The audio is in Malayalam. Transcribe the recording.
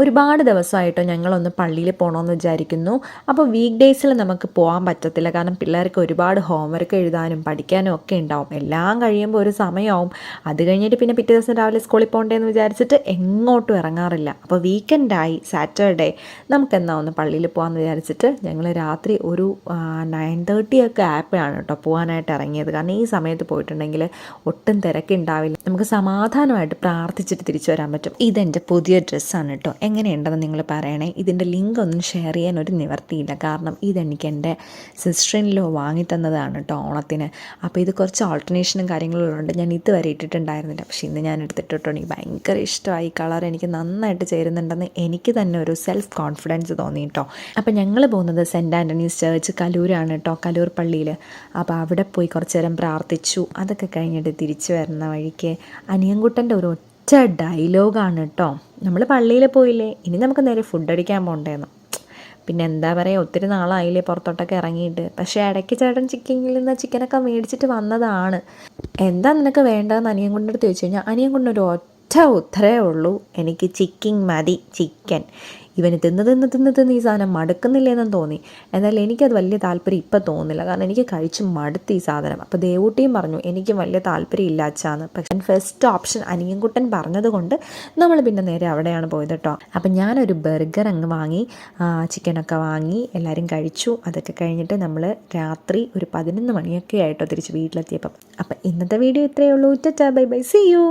ഒരുപാട് ദിവസമായിട്ടോ ഞങ്ങളൊന്ന് പള്ളിയിൽ പോകണമെന്ന് വിചാരിക്കുന്നു. അപ്പോൾ വീക്ക് ഡേയ്സിൽ നമുക്ക് പോകാൻ പറ്റത്തില്ല. കാരണം പിള്ളേർക്ക് ഒരുപാട് ഹോംവർക്ക് എഴുതാനും പഠിക്കാനും ഒക്കെ ഉണ്ടാവും. എല്ലാം കഴിയുമ്പോൾ ഒരു സമയമാവും അത് കഴിഞ്ഞിട്ട് പിന്നെ പിറ്റേ ദിവസം രാവിലെ സ്കൂളിൽ പോകണ്ടേന്ന് വിചാരിച്ചിട്ട് എങ്ങോട്ടും ഇറങ്ങാറില്ല. അപ്പോൾ വീക്കെൻഡായി സാറ്റർഡേ നമുക്ക് എന്നാ ഒന്ന് പള്ളിയിൽ പോകാമെന്ന് വിചാരിച്ചിട്ട് ഞങ്ങൾ രാത്രി ഒരു നയൻ തേർട്ടി ഒക്കെ ആയപ്പോഴാണ് കേട്ടോ പോകാനായിട്ട് ഇറങ്ങിയത്. കാരണം ഈ സമയത്ത് പോയിട്ടുണ്ടെങ്കിൽ ഒട്ടും തിരക്കുണ്ടാവില്ല. നമുക്ക് സമാധാനമായിട്ട് പ്രാർത്ഥിച്ചിട്ട് തിരിച്ചു വരാൻ പറ്റും. ഇതെന്റെ പുതിയ ഡ്രസ്സാണ് കേട്ടോ എങ്ങനെയുണ്ടെന്ന് നിങ്ങൾ പറയണേ. ഇതിന്റെ ലിങ്ക് ഒന്നും ഷെയർ ചെയ്യാൻ ഒരു നിവർത്തിയില്ല. കാരണം ഇതെനിക്ക് എന്റെ സിസ്റ്ററിനിലോ വാങ്ങി തന്നതാണ് കേട്ടോ ഓണത്തിന്. അപ്പോൾ ഇത് കുറച്ച് ഓൾട്ടർനേഷനും കാര്യങ്ങളും ഉള്ളതുകൊണ്ട് ഞാൻ ഇതുവരെ ഇട്ടിട്ടുണ്ടായിരുന്നില്ല. പക്ഷേ ഇന്ന് ഞാൻ എടുത്തിട്ടിട്ടോ എനിക്ക് ഭയങ്കര ഇഷ്ടമായി. കളർ എനിക്ക് നന്നായിട്ട് ചേരുന്നുണ്ടെന്ന് എനിക്ക് തന്നെ ഒരു സെൽഫ് കോൺഫിഡൻസ് തോന്നി കേട്ടോ അപ്പോൾ ഞങ്ങൾ പോകുന്നത് സെന്റ് ആന്റണീസ് ചേർച്ച് കലൂരാണ് കേട്ടോ കലൂർ പള്ളിയിൽ. അപ്പോൾ അവിടെ പോയി കുറച്ച് നേരം പ്രാർത്ഥിച്ചു. അതൊക്കെ കഴിഞ്ഞിട്ട് തിരിച്ചു വരുന്ന വഴിക്ക് അനിയൻകുട്ടന്റെ ഒരു ഒറ്റ ഡയലോഗാണ് കേട്ടോ നമ്മൾ പള്ളിയിൽ പോയില്ലേ ഇനി നമുക്ക് നേരെ ഫുഡ് അടിക്കാൻ പോകണ്ടേന്ന് പിന്നെ എന്താ പറയുക ഒത്തിരി നാളായില്ലേ പുറത്തോട്ടൊക്കെ ഇറങ്ങിയിട്ട്. പക്ഷേ ഇടയ്ക്ക് ചേട്ടൻ ചിക്കനിൽ നിന്ന് ചിക്കനൊക്കെ മേടിച്ചിട്ട് വന്നതാണ്. എന്താ നിനക്ക് വേണ്ടതെന്ന് അനിയൻ കൊണ്ടെടുത്ത് ചോദിച്ചു കഴിഞ്ഞാൽ അനിയൻ കൊണ്ടൊരു ഒറ്റ ഉത്തരേ ഉള്ളൂ. എനിക്ക് ചിക്കിങ് മതി ചിക്കൻ. ഇവന് തിന്ന് തിന്ന് തിന്ന് തിന്ന് ഈ സാധനം മടുക്കുന്നില്ലേന്നും തോന്നി. എന്നാൽ എനിക്കത് വലിയ താല്പര്യം ഇപ്പം തോന്നില്ല. കാരണം എനിക്ക് കഴിച്ച് മടുത്ത് ഈ സാധനം. അപ്പോൾ ദേവൂട്ടിയും പറഞ്ഞു എനിക്ക് വലിയ താല്പര്യം ഇല്ല അച്ചാന്ന് പക്ഷേ ഫസ്റ്റ് ഓപ്ഷൻ അനിയൻകുട്ടൻ പറഞ്ഞതുകൊണ്ട് നമ്മൾ പിന്നെ നേരെ അവിടെയാണ് പോയത് കേട്ടോ. അപ്പം ഞാനൊരു ബർഗർ അങ്ങ് വാങ്ങി ചിക്കനൊക്കെ വാങ്ങി എല്ലാവരും കഴിച്ചു. അതൊക്കെ കഴിഞ്ഞിട്ട് നമ്മൾ രാത്രി ഒരു പതിനൊന്ന് മണിയൊക്കെ ആയിട്ടോ തിരിച്ച് വീട്ടിലെത്തിയപ്പം. അപ്പം ഇന്നത്തെ വീഡിയോ ഇത്രയേ ഉള്ളൂ. ടാ ബൈ ബൈ. C U